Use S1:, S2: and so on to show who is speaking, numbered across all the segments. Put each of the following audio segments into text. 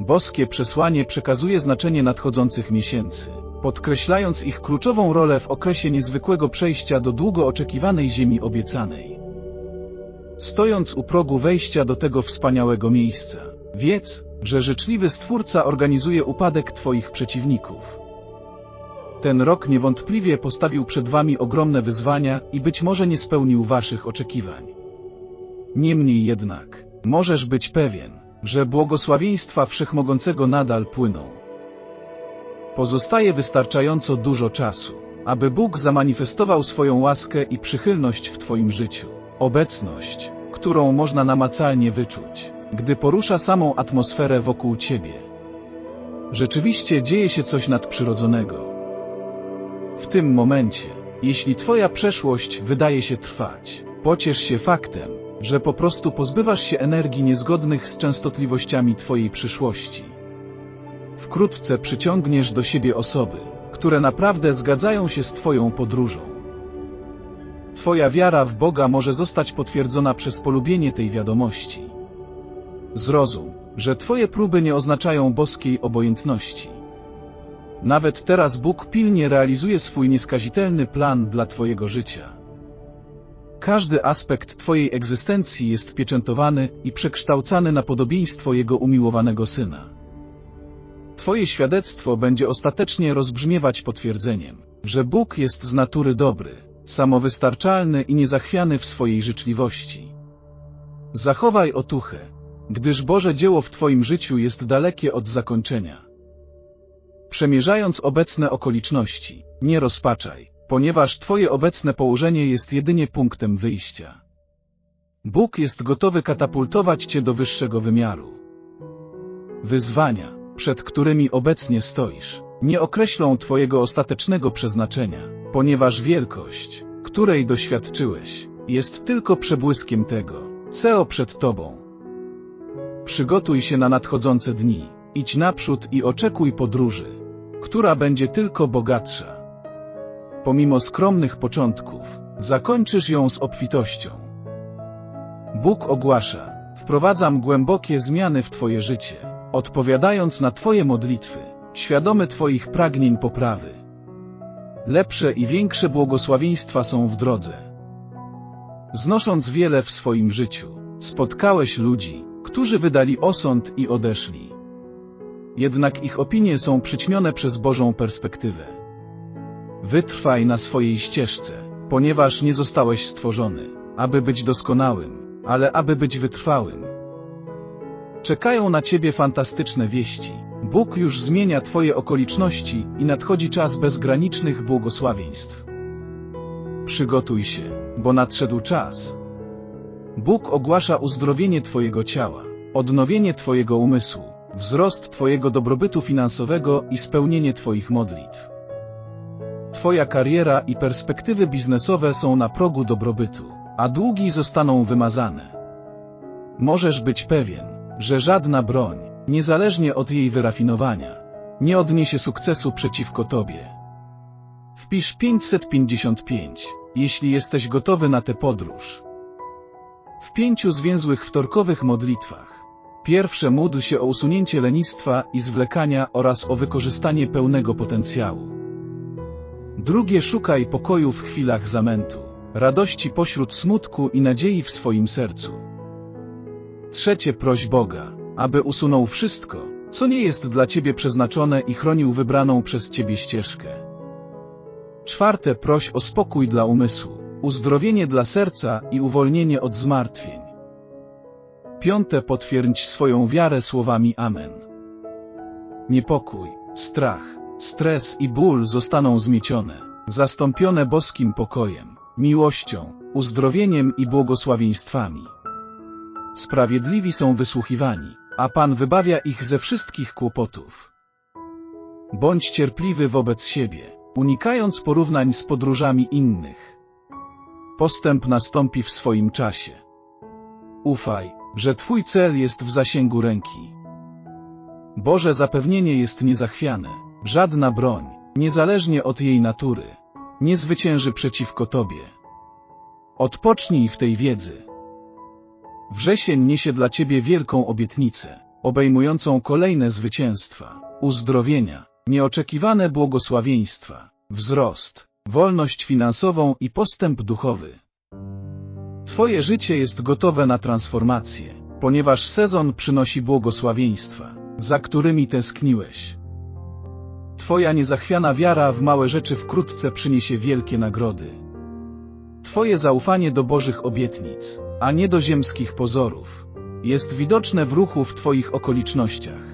S1: Boskie przesłanie przekazuje znaczenie nadchodzących miesięcy, podkreślając ich kluczową rolę w okresie niezwykłego przejścia do długo oczekiwanej ziemi obiecanej. Stojąc u progu wejścia do tego wspaniałego miejsca, wiedz, że życzliwy Stwórca organizuje upadek Twoich przeciwników. Ten rok niewątpliwie postawił przed Wami ogromne wyzwania i być może nie spełnił Waszych oczekiwań. Niemniej jednak, możesz być pewien, że błogosławieństwa Wszechmogącego nadal płyną. Pozostaje wystarczająco dużo czasu, aby Bóg zamanifestował swoją łaskę i przychylność w Twoim życiu. Obecność, którą można namacalnie wyczuć, gdy porusza samą atmosferę wokół Ciebie. Rzeczywiście dzieje się coś nadprzyrodzonego. W tym momencie, jeśli Twoja przeszłość wydaje się trwać, pociesz się faktem, że po prostu pozbywasz się energii niezgodnych z częstotliwościami Twojej przyszłości. Wkrótce przyciągniesz do siebie osoby, które naprawdę zgadzają się z Twoją podróżą. Twoja wiara w Boga może zostać potwierdzona przez polubienie tej wiadomości. Zrozum, że Twoje próby nie oznaczają boskiej obojętności. Nawet teraz Bóg pilnie realizuje swój nieskazitelny plan dla Twojego życia. Każdy aspekt Twojej egzystencji jest pieczętowany i przekształcany na podobieństwo Jego umiłowanego Syna. Twoje świadectwo będzie ostatecznie rozbrzmiewać potwierdzeniem, że Bóg jest z natury dobry, samowystarczalny i niezachwiany w swojej życzliwości. Zachowaj otuchę, gdyż Boże dzieło w Twoim życiu jest dalekie od zakończenia. Przemierzając obecne okoliczności, nie rozpaczaj, ponieważ Twoje obecne położenie jest jedynie punktem wyjścia. Bóg jest gotowy katapultować Cię do wyższego wymiaru. Wyzwania, przed którymi obecnie stoisz, nie określą Twojego ostatecznego przeznaczenia, ponieważ wielkość, której doświadczyłeś, jest tylko przebłyskiem tego, co przed Tobą. Przygotuj się na nadchodzące dni, idź naprzód i oczekuj podróży, która będzie tylko bogatsza. Pomimo skromnych początków, zakończysz ją z obfitością. Bóg ogłasza, wprowadzam głębokie zmiany w Twoje życie, odpowiadając na Twoje modlitwy, świadomy Twoich pragnień poprawy. Lepsze i większe błogosławieństwa są w drodze. Znosząc wiele w swoim życiu, spotkałeś ludzi, którzy wydali osąd i odeszli. Jednak ich opinie są przyćmione przez Bożą perspektywę. Wytrwaj na swojej ścieżce, ponieważ nie zostałeś stworzony, aby być doskonałym, ale aby być wytrwałym. Czekają na Ciebie fantastyczne wieści. Bóg już zmienia Twoje okoliczności i nadchodzi czas bezgranicznych błogosławieństw. Przygotuj się, bo nadszedł czas. Bóg ogłasza uzdrowienie Twojego ciała, odnowienie Twojego umysłu, wzrost Twojego dobrobytu finansowego i spełnienie Twoich modlitw. Twoja kariera i perspektywy biznesowe są na progu dobrobytu, a długi zostaną wymazane. Możesz być pewien, że żadna broń, niezależnie od jej wyrafinowania, nie odniesie sukcesu przeciwko Tobie. Wpisz 555, jeśli jesteś gotowy na tę podróż. W pięciu zwięzłych wtorkowych modlitwach. Pierwsze módl się o usunięcie lenistwa i zwlekania oraz o wykorzystanie pełnego potencjału. Drugie szukaj pokoju w chwilach zamętu, radości pośród smutku i nadziei w swoim sercu. Trzecie proś Boga, aby usunął wszystko, co nie jest dla Ciebie przeznaczone i chronił wybraną przez Ciebie ścieżkę. Czwarte proś o spokój dla umysłu, uzdrowienie dla serca i uwolnienie od zmartwień. Piąte potwierdź swoją wiarę słowami Amen. Niepokój, strach, stres i ból zostaną zmiecione, zastąpione boskim pokojem, miłością, uzdrowieniem i błogosławieństwami. Sprawiedliwi są wysłuchiwani, a Pan wybawia ich ze wszystkich kłopotów. Bądź cierpliwy wobec siebie, unikając porównań z podróżami innych. Postęp nastąpi w swoim czasie. Ufaj, że Twój cel jest w zasięgu ręki. Boże zapewnienie jest niezachwiane, żadna broń, niezależnie od jej natury, nie zwycięży przeciwko Tobie. Odpocznij w tej wiedzy. Wrzesień niesie dla Ciebie wielką obietnicę, obejmującą kolejne zwycięstwa, uzdrowienia, nieoczekiwane błogosławieństwa, wzrost, wolność finansową i postęp duchowy. Twoje życie jest gotowe na transformację, ponieważ sezon przynosi błogosławieństwa, za którymi tęskniłeś. Twoja niezachwiana wiara w małe rzeczy wkrótce przyniesie wielkie nagrody. Twoje zaufanie do Bożych obietnic, a nie do ziemskich pozorów, jest widoczne w ruchu w Twoich okolicznościach.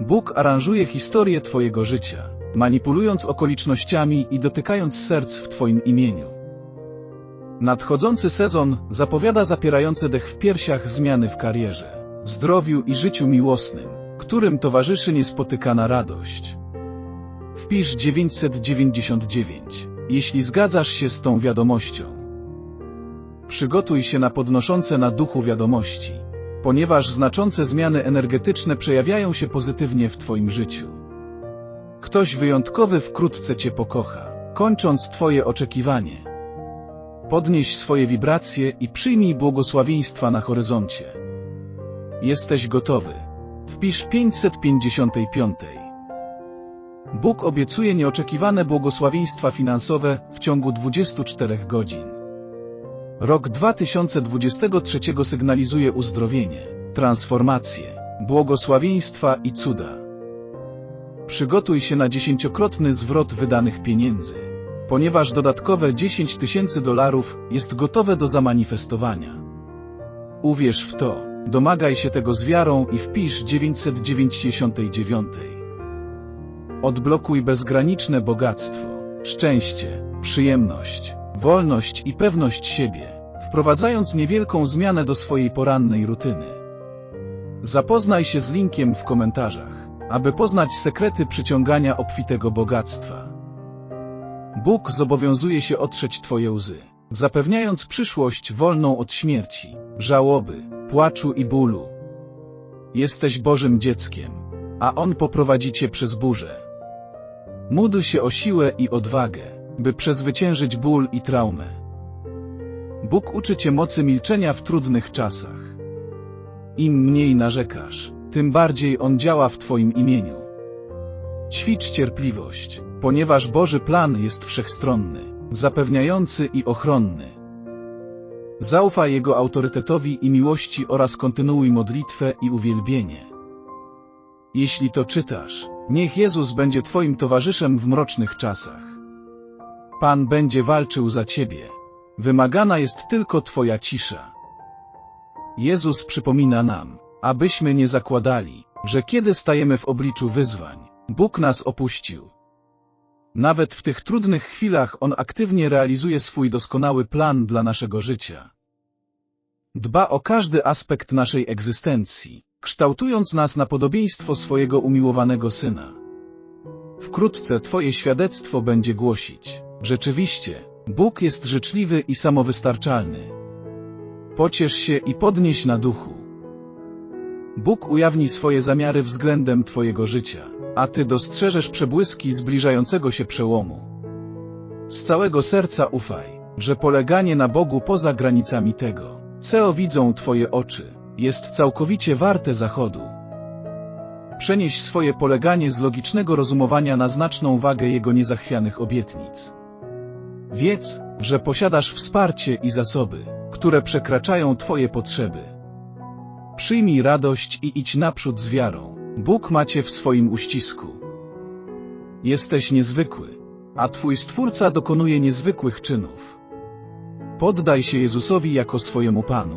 S1: Bóg aranżuje historię Twojego życia, manipulując okolicznościami i dotykając serc w Twoim imieniu. Nadchodzący sezon zapowiada zapierające dech w piersiach zmiany w karierze, zdrowiu i życiu miłosnym, którym towarzyszy niespotykana radość. Wpisz 999, jeśli zgadzasz się z tą wiadomością. Przygotuj się na podnoszące na duchu wiadomości, ponieważ znaczące zmiany energetyczne przejawiają się pozytywnie w Twoim życiu. Ktoś wyjątkowy wkrótce Cię pokocha, kończąc Twoje oczekiwanie. Podnieś swoje wibracje i przyjmij błogosławieństwa na horyzoncie. Jesteś gotowy. Wpisz 555. Bóg obiecuje nieoczekiwane błogosławieństwa finansowe w ciągu 24 godzin. Rok 2023 sygnalizuje uzdrowienie, transformację, błogosławieństwa i cuda. Przygotuj się na dziesięciokrotny zwrot wydanych pieniędzy, ponieważ dodatkowe 10 tysięcy dolarów jest gotowe do zamanifestowania. Uwierz w to, domagaj się tego z wiarą i wpisz 999. Odblokuj bezgraniczne bogactwo, szczęście, przyjemność, wolność i pewność siebie, wprowadzając niewielką zmianę do swojej porannej rutyny. Zapoznaj się z linkiem w komentarzach, aby poznać sekrety przyciągania obfitego bogactwa. Bóg zobowiązuje się otrzeć Twoje łzy, zapewniając przyszłość wolną od śmierci, żałoby, płaczu i bólu. Jesteś Bożym dzieckiem, a On poprowadzi Cię przez burzę. Módl się o siłę i odwagę, by przezwyciężyć ból i traumę. Bóg uczy Cię mocy milczenia w trudnych czasach. Im mniej narzekasz, tym bardziej On działa w Twoim imieniu. Ćwicz cierpliwość, ponieważ Boży plan jest wszechstronny, zapewniający i ochronny. Zaufaj Jego autorytetowi i miłości oraz kontynuuj modlitwę i uwielbienie. Jeśli to czytasz, niech Jezus będzie Twoim towarzyszem w mrocznych czasach. Pan będzie walczył za Ciebie. Wymagana jest tylko Twoja cisza. Jezus przypomina nam, abyśmy nie zakładali, że kiedy stajemy w obliczu wyzwań, Bóg nas opuścił. Nawet w tych trudnych chwilach On aktywnie realizuje swój doskonały plan dla naszego życia. Dba o każdy aspekt naszej egzystencji, kształtując nas na podobieństwo swojego umiłowanego Syna. Wkrótce Twoje świadectwo będzie głosić, rzeczywiście, Bóg jest życzliwy i samowystarczalny. Pociesz się i podnieś na duchu. Bóg ujawni swoje zamiary względem Twojego życia, a Ty dostrzeżesz przebłyski zbliżającego się przełomu. Z całego serca ufaj, że poleganie na Bogu poza granicami tego, co widzą Twoje oczy, jest całkowicie warte zachodu. Przenieś swoje poleganie z logicznego rozumowania na znaczną wagę Jego niezachwianych obietnic. Wiedz, że posiadasz wsparcie i zasoby, które przekraczają Twoje potrzeby. Przyjmij radość i idź naprzód z wiarą. Bóg macie w swoim uścisku. Jesteś niezwykły, a Twój Stwórca dokonuje niezwykłych czynów. Poddaj się Jezusowi jako swojemu Panu.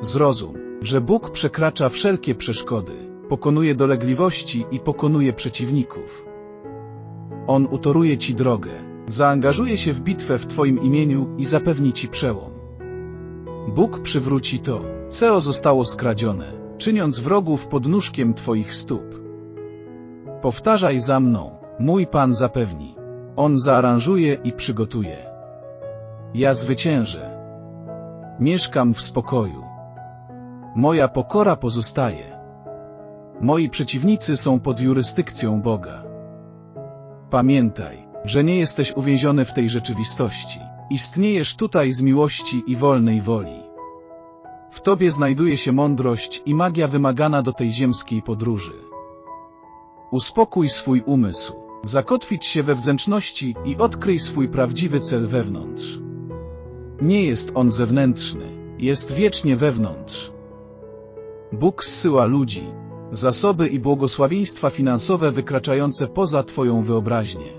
S1: Zrozum, że Bóg przekracza wszelkie przeszkody, pokonuje dolegliwości i pokonuje przeciwników. On utoruje Ci drogę, zaangażuje się w bitwę w Twoim imieniu i zapewni Ci przełom. Bóg przywróci to, co zostało skradzione, czyniąc wrogów podnóżkiem Twoich stóp. Powtarzaj za mną, mój Pan zapewni. On zaaranżuje i przygotuje. Ja zwyciężę. Mieszkam w spokoju. Moja pokora pozostaje. Moi przeciwnicy są pod jurysdykcją Boga. Pamiętaj, że nie jesteś uwięziony w tej rzeczywistości. Istniejesz tutaj z miłości i wolnej woli. W tobie znajduje się mądrość i magia wymagana do tej ziemskiej podróży. Uspokój swój umysł, zakotwić się we wdzięczności i odkryj swój prawdziwy cel wewnątrz. Nie jest on zewnętrzny, jest wiecznie wewnątrz. Bóg zsyła ludzi, zasoby i błogosławieństwa finansowe wykraczające poza Twoją wyobraźnię.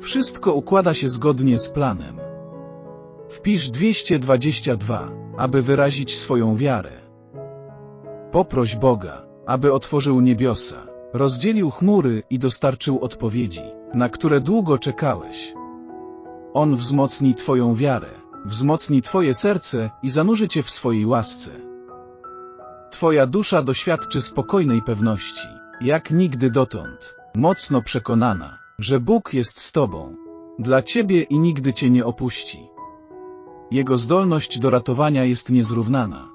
S1: Wszystko układa się zgodnie z planem. Wpisz 222, aby wyrazić swoją wiarę. Poproś Boga, aby otworzył niebiosa, rozdzielił chmury i dostarczył odpowiedzi, na które długo czekałeś. On wzmocni Twoją wiarę, wzmocni Twoje serce i zanurzy Cię w swojej łasce. Twoja dusza doświadczy spokojnej pewności, jak nigdy dotąd, mocno przekonana, że Bóg jest z Tobą, dla Ciebie i nigdy Cię nie opuści. Jego zdolność do ratowania jest niezrównana.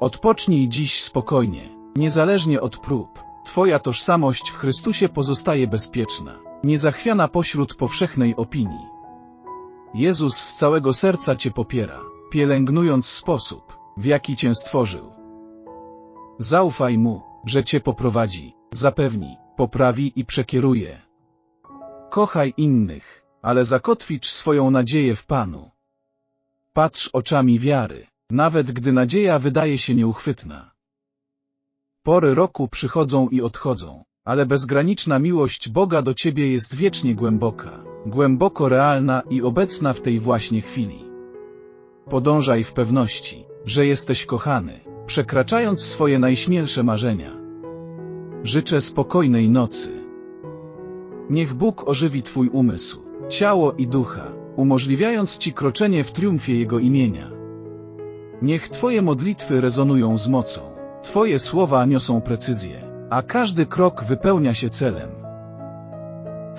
S1: Odpocznij dziś spokojnie, niezależnie od prób. Twoja tożsamość w Chrystusie pozostaje bezpieczna, niezachwiana pośród powszechnej opinii. Jezus z całego serca Cię popiera, pielęgnując sposób, w jaki Cię stworzył. Zaufaj Mu, że Cię poprowadzi, zapewni, poprawi i przekieruje. Kochaj innych, ale zakotwicz swoją nadzieję w Panu. Patrz oczami wiary, nawet gdy nadzieja wydaje się nieuchwytna. Pory roku przychodzą i odchodzą, ale bezgraniczna miłość Boga do Ciebie jest wiecznie głęboka, głęboko realna i obecna w tej właśnie chwili. Podążaj w pewności, że jesteś kochany, przekraczając swoje najśmielsze marzenia. Życzę spokojnej nocy. Niech Bóg ożywi Twój umysł, ciało i ducha, umożliwiając Ci kroczenie w triumfie Jego imienia. Niech Twoje modlitwy rezonują z mocą, Twoje słowa niosą precyzję, a każdy krok wypełnia się celem.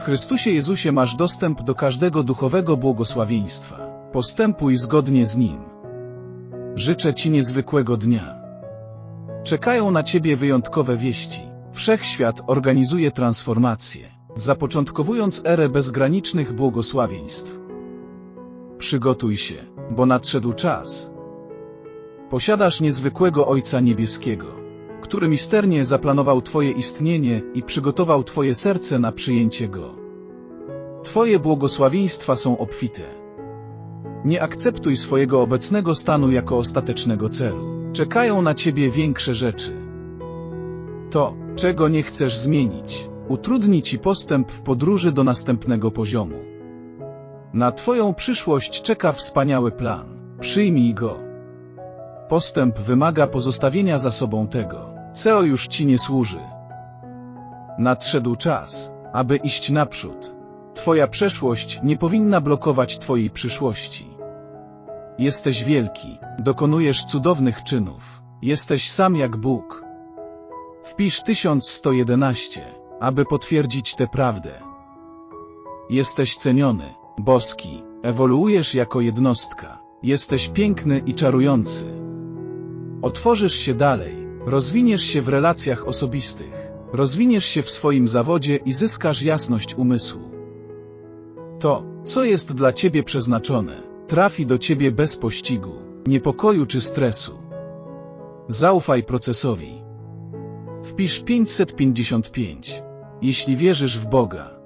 S1: Chrystusie Jezusie masz dostęp do każdego duchowego błogosławieństwa. Postępuj zgodnie z Nim. Życzę Ci niezwykłego dnia. Czekają na Ciebie wyjątkowe wieści. Wszechświat organizuje transformację, zapoczątkowując erę bezgranicznych błogosławieństw. Przygotuj się, bo nadszedł czas. Posiadasz niezwykłego Ojca Niebieskiego, który misternie zaplanował Twoje istnienie i przygotował Twoje serce na przyjęcie Go. Twoje błogosławieństwa są obfite. Nie akceptuj swojego obecnego stanu jako ostatecznego celu. Czekają na Ciebie większe rzeczy. To, czego nie chcesz zmienić, utrudni Ci postęp w podróży do następnego poziomu. Na Twoją przyszłość czeka wspaniały plan. Przyjmij go. Postęp wymaga pozostawienia za sobą tego, co już Ci nie służy. Nadszedł czas, aby iść naprzód. Twoja przeszłość nie powinna blokować Twojej przyszłości. Jesteś wielki, dokonujesz cudownych czynów. Jesteś sam jak Bóg. Wpisz 1111, aby potwierdzić tę prawdę. Jesteś ceniony, boski, ewoluujesz jako jednostka. Jesteś piękny i czarujący. Otworzysz się dalej, rozwiniesz się w relacjach osobistych, rozwiniesz się w swoim zawodzie i zyskasz jasność umysłu. To, co jest dla Ciebie przeznaczone, trafi do Ciebie bez pościgu, niepokoju czy stresu. Zaufaj procesowi. Wpisz 555. Jeśli wierzysz w Boga.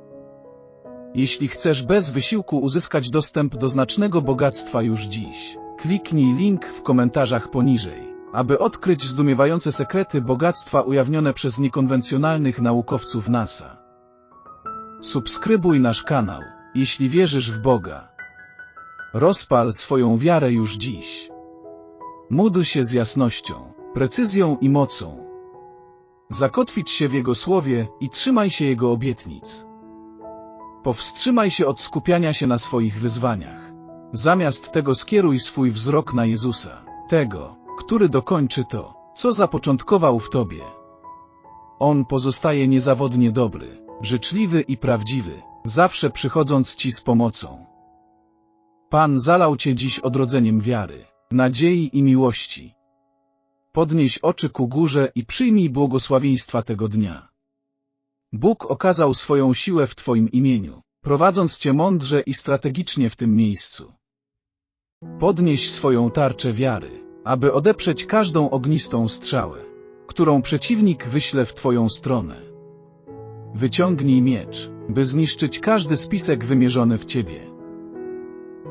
S1: Jeśli chcesz bez wysiłku uzyskać dostęp do znacznego bogactwa już dziś, kliknij link w komentarzach poniżej, aby odkryć zdumiewające sekrety bogactwa ujawnione przez niekonwencjonalnych naukowców NASA. Subskrybuj nasz kanał, jeśli wierzysz w Boga. Rozpal swoją wiarę już dziś. Módl się z jasnością, precyzją i mocą. Zakotwić się w Jego słowie i trzymaj się Jego obietnic. Powstrzymaj się od skupiania się na swoich wyzwaniach. Zamiast tego skieruj swój wzrok na Jezusa, tego, który dokończy to, co zapoczątkował w Tobie. On pozostaje niezawodnie dobry, życzliwy i prawdziwy, zawsze przychodząc Ci z pomocą. Pan zalał Cię dziś odrodzeniem wiary, nadziei i miłości. Podnieś oczy ku górze i przyjmij błogosławieństwa tego dnia. Bóg okazał swoją siłę w Twoim imieniu, prowadząc Cię mądrze i strategicznie w tym miejscu. Podnieś swoją tarczę wiary, aby odeprzeć każdą ognistą strzałę, którą przeciwnik wyśle w Twoją stronę. Wyciągnij miecz, by zniszczyć każdy spisek wymierzony w Ciebie.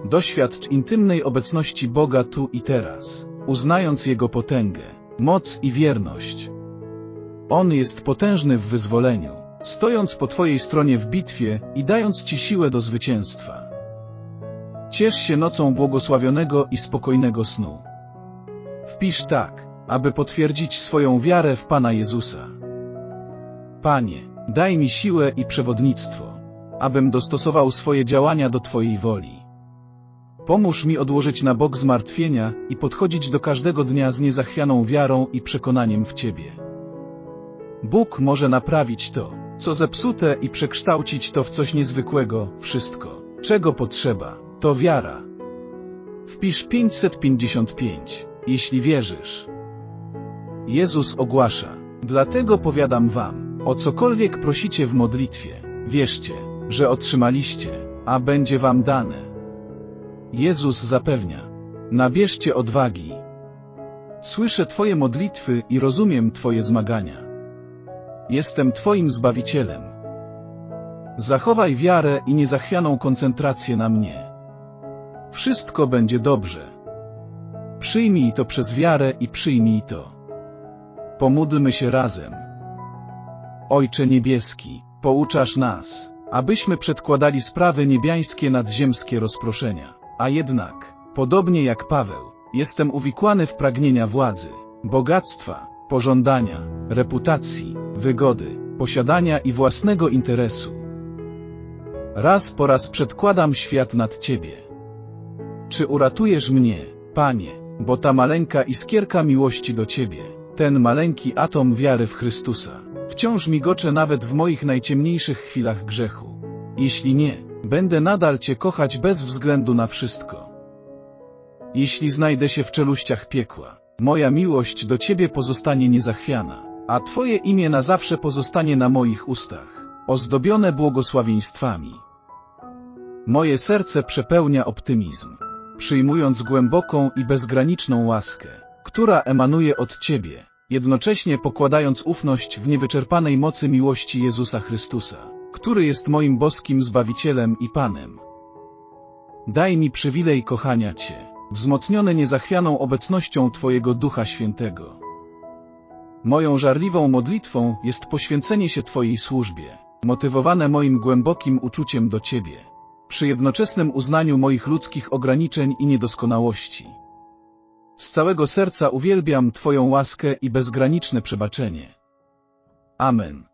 S1: Doświadcz intymnej obecności Boga tu i teraz, uznając Jego potęgę, moc i wierność. On jest potężny w wyzwoleniu, stojąc po Twojej stronie w bitwie i dając Ci siłę do zwycięstwa. Ciesz się nocą błogosławionego i spokojnego snu. Wpisz tak, aby potwierdzić swoją wiarę w Pana Jezusa. Panie, daj mi siłę i przewodnictwo, abym dostosował swoje działania do Twojej woli. Pomóż mi odłożyć na bok zmartwienia i podchodzić do każdego dnia z niezachwianą wiarą i przekonaniem w Ciebie. Bóg może naprawić to, co zepsute i przekształcić to w coś niezwykłego, wszystko, czego potrzeba, to wiara. Wpisz 555, jeśli wierzysz. Jezus ogłasza, dlatego powiadam wam, o cokolwiek prosicie w modlitwie, wierzcie, że otrzymaliście, a będzie wam dane. Jezus zapewnia, nabierzcie odwagi. Słyszę Twoje modlitwy i rozumiem Twoje zmagania. Jestem Twoim Zbawicielem. Zachowaj wiarę i niezachwianą koncentrację na mnie. Wszystko będzie dobrze. Przyjmij to przez wiarę i przyjmij to. Pomódlmy się razem. Ojcze Niebieski, pouczasz nas, abyśmy przedkładali sprawy niebiańskie nad ziemskie rozproszenia. A jednak, podobnie jak Paweł, jestem uwikłany w pragnienia władzy, bogactwa, pożądania, reputacji, wygody, posiadania i własnego interesu. Raz po raz przedkładam świat nad Ciebie. Czy uratujesz mnie, Panie, bo ta maleńka iskierka miłości do Ciebie, ten maleńki atom wiary w Chrystusa, wciąż migocze nawet w moich najciemniejszych chwilach grzechu. Jeśli nie, będę nadal Cię kochać bez względu na wszystko. Jeśli znajdę się w czeluściach piekła, moja miłość do Ciebie pozostanie niezachwiana, a Twoje imię na zawsze pozostanie na moich ustach, ozdobione błogosławieństwami. Moje serce przepełnia optymizm, przyjmując głęboką i bezgraniczną łaskę, która emanuje od Ciebie, jednocześnie pokładając ufność w niewyczerpanej mocy miłości Jezusa Chrystusa, który jest moim boskim Zbawicielem i Panem. Daj mi przywilej kochania Cię, wzmocniony niezachwianą obecnością Twojego Ducha Świętego. Moją żarliwą modlitwą jest poświęcenie się Twojej służbie, motywowane moim głębokim uczuciem do Ciebie, przy jednoczesnym uznaniu moich ludzkich ograniczeń i niedoskonałości. Z całego serca uwielbiam Twoją łaskę i bezgraniczne przebaczenie. Amen.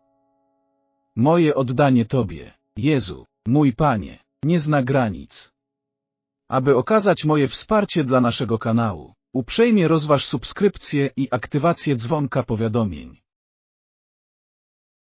S1: Moje oddanie Tobie, Jezu, mój Panie, nie zna granic. Aby okazać moje wsparcie dla naszego kanału, uprzejmie rozważ subskrypcję i aktywację dzwonka powiadomień.